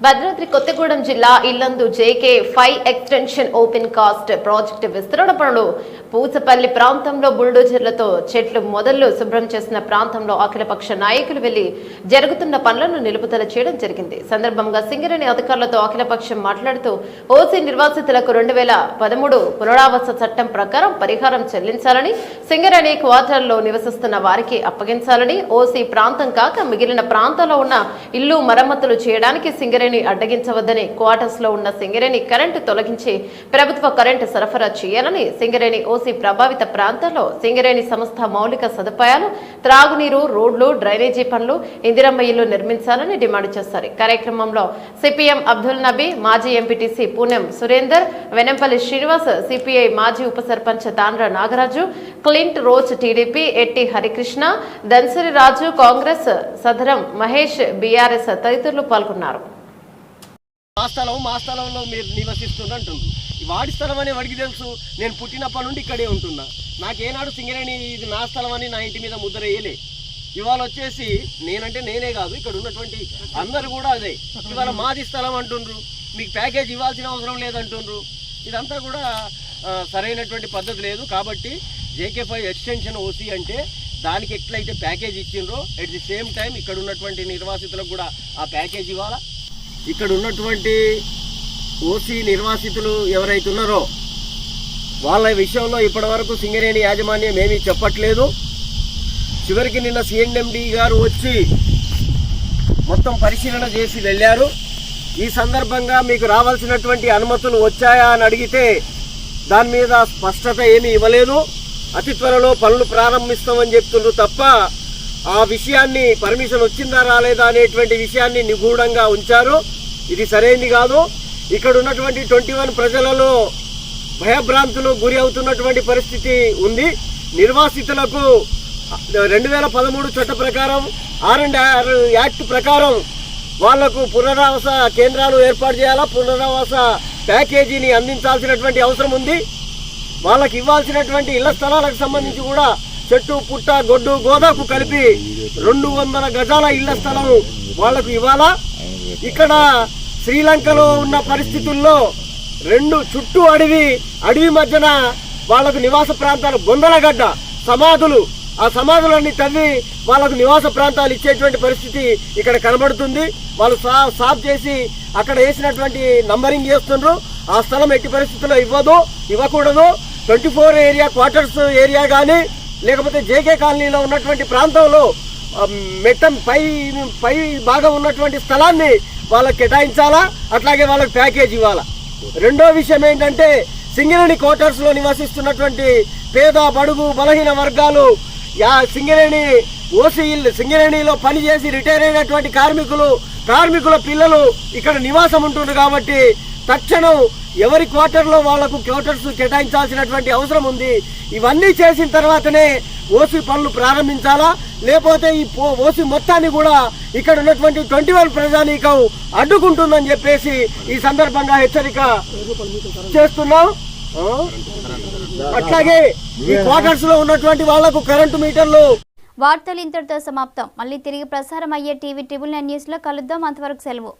భద్రాద్రి కొత్తగూడెం జిల్లా Yellandu JK five extension open cast project విస్తరణ పనులు పూసపల్లి ప్రాంతంలో బుల్డోజర్లతో చెట్లు మొదలు శుభ్రం చేసిన ప్రాంతంలో అఖిలపక్ష నాయకులు వెళ్ళి జరుగుతున్న పనులను నిలుపుదల చేయడం జరిగింది. సందర్భంగా సింగరేణి అధికారులతో అఖిలపక్షం మాట్లాడుతూ ఓసీ నిర్వాసితులకు రెండు వేల పదమూడు పునరావాస చట్టం ప్రకారం పరిహారం చెల్లించాలని సింగరేణి క్వార్టర్లో నివసిస్తున్న వారికి అప్పగించాలని ఓసీ ప్రాంతం కాక మిగిలిన ప్రాంతాల్లో ఉన్న ఇల్లు మరమ్మతులు చేయడానికి సింగరేణి అడ్డగించవద్దని క్వార్టర్స్లో ఉన్న సింగరేణి కరెంటు తొలగించి ప్రభుత్వ కరెంటు సరఫరా చేయాలని సింగరేణి ఓసీ ప్రభావిత ప్రాంతాల్లో సింగరేణి సంస్థ మౌలిక సదుపాయాలు త్రాగునీరు రోడ్లు డ్రైనేజీ పనులు ఇందిరమ్మ ఇల్లు నిర్మించాలని డిమాండ్ చేస్తారు. కార్యక్రమంలో సిపిఎం అబ్దుల్ నబీ మాజీ ఎంపీటీసీ పూనెం సురేందర్ వెనంపల్లి శ్రీనివాస్ సిపిఐ మాజీ ఉప sarpanch Tandra Nagaraju Clint Rose TDP Etti Harikrishna Dansari Raju Congress Sadaram Mahesh BRS తదితరులు పాల్గొన్నారు. మా స్థలం మా స్థలంలో మీరు నివసిస్తుంది అంటుంది ఈ వాడి స్థలం అని వాడికి తెలుసు నేను పుట్టినప్పటి నుండి ఇక్కడే ఉంటున్నా. నాకేనాడు సింగరేణి ఇది నా స్థలం అని నా ఇంటి మీద ముద్ర వేయలే. ఇవాళ వచ్చేసి నేనంటే నేనే కాదు ఇక్కడ ఉన్నటువంటి అందరు కూడా అదే. ఇవాళ మాది స్థలం అంటుండ్రు మీకు ప్యాకేజ్ ఇవ్వాల్సిన అవసరం లేదంటుండ్రు. ఇదంతా కూడా సరైనటువంటి పద్ధతి లేదు. కాబట్టి జేకే ఫైవ్ ఎక్స్టెన్షన్ ఓసీ అంటే దానికి ఎట్లయితే ప్యాకేజ్ ఇచ్చిండ్రో ఎట్ ది సేమ్ టైం ఇక్కడ ఉన్నటువంటి నిర్వాసితులకు కూడా ఆ ప్యాకేజ్ ఇవ్వాలా? ఇక్కడ ఉన్నటువంటి ఓసీ నిర్వాసితులు ఎవరైతే ఉన్నారో వాళ్ళ విషయంలో ఇప్పటివరకు సింగరేణి యాజమాన్యం ఏమీ చెప్పట్లేదు. చివరికి నిన్న సిఎన్ఎండి గారు వచ్చి మొత్తం పరిశీలన చేసి వెళ్ళారు. ఈ సందర్భంగా మీకు రావాల్సినటువంటి అనుమతులు వచ్చాయా అని అడిగితే దాని మీద స్పష్టత ఏమీ ఇవ్వలేదు. అతి త్వరలో పనులు ప్రారంభిస్తామని చెప్తున్నారు తప్ప ఆ విషయాన్ని పర్మిషన్ వచ్చిందా రాలేదా అనేటువంటి విషయాన్ని నిగూఢంగా ఉంచారు. ఇది సరైంది కాదు. ఇక్కడ ఉన్నటువంటి ట్వంటీ వన్ ప్రజలలో భయభ్రాంతులు గురి అవుతున్నటువంటి పరిస్థితి ఉంది. నిర్వాసితులకు రెండు వేల పదమూడు చట్ట ప్రకారం ఆర్ అండ్ ఆర్ యాక్ట్ ప్రకారం వాళ్ళకు పునరావాస కేంద్రాలు ఏర్పాటు చేయాలా? పునరావాస ప్యాకేజీని అందించాల్సినటువంటి అవసరం ఉంది. వాళ్ళకి ఇవ్వాల్సినటువంటి ఇళ్ళ స్థలాలకు సంబంధించి కూడా చెట్టు పుట్ట గొడ్డు గోదాకు కలిపి రెండు వందల గజాల ఇళ్ళ స్థలం వాళ్ళకు ఇవ్వాలా? ఇక్కడ శ్రీలంకలో ఉన్న పరిస్థితుల్లో రెండు చుట్టూ అడవి అడవి మధ్యన వాళ్ళకు నివాస ప్రాంతాలు బొందలగడ్డ. సమాధులు ఆ సమాధులన్నీ తవ్వి వాళ్ళకు నివాస ప్రాంతాలు ఇచ్చేటువంటి పరిస్థితి ఇక్కడ కనబడుతుంది. వాళ్ళు సా- సాఫ్ చేసి అక్కడ వేసినటువంటి నంబరింగ్ చేస్తుండ్రు. ఆ స్థలం ఎట్టి పరిస్థితుల్లో ఇవ్వదు ఇవ్వకూడదు. Twenty four area quarters area కానీ లేకపోతే జేకే కాలనీలో ఉన్నటువంటి ప్రాంతంలో మెట్టం పై పై భాగం ఉన్నటువంటి స్థలాన్ని వాళ్ళకి కేటాయించాలా? అట్లాగే వాళ్ళకి ప్యాకేజ్ ఇవ్వాలా? రెండో విషయం ఏంటంటే సింగరేణి క్వార్టర్స్లో నివసిస్తున్నటువంటి పేద బడుగు బలహీన వర్గాలు యా సింగరేణి ఓసీ సింగరేణిలో పనిచేసి రిటైర్ అయినటువంటి కార్మికులు కార్మికుల పిల్లలు ఇక్కడ నివాసం ఉంటుంది కాబట్టి తక్షణం ఎవరి క్వార్టర్లో వాళ్ళకు క్వార్టర్స్ కేటాయించాల్సినటువంటి అవసరం ఉంది. ఇవన్నీ చేసిన తర్వాతనే ఓసీ పనులు ప్రారంభించాలా? లేకపోతే ఈ ఓసి ఓసీ మొత్తాన్ని కూడా ఇక్కడ ఉన్నటువంటి ట్వంటీ వన్ ప్రజానీకం అడ్డుకుంటుందని చెప్పేసి ఈ సందర్భంగా హెచ్చరిక చేస్తున్నాం. అట్లాగే ఈ క్వార్టర్స్లో ఉన్నటువంటి వాళ్ళకు కరెంటు మీటర్లు వార్తలు ఇంతటితో సమాప్తం. మళ్ళీ తిరిగి ప్రసారం అయ్యే టీవీ ట్రిబుల్ నైన్ న్యూస్లో కలుద్దాం. అంతవరకు సెలవు.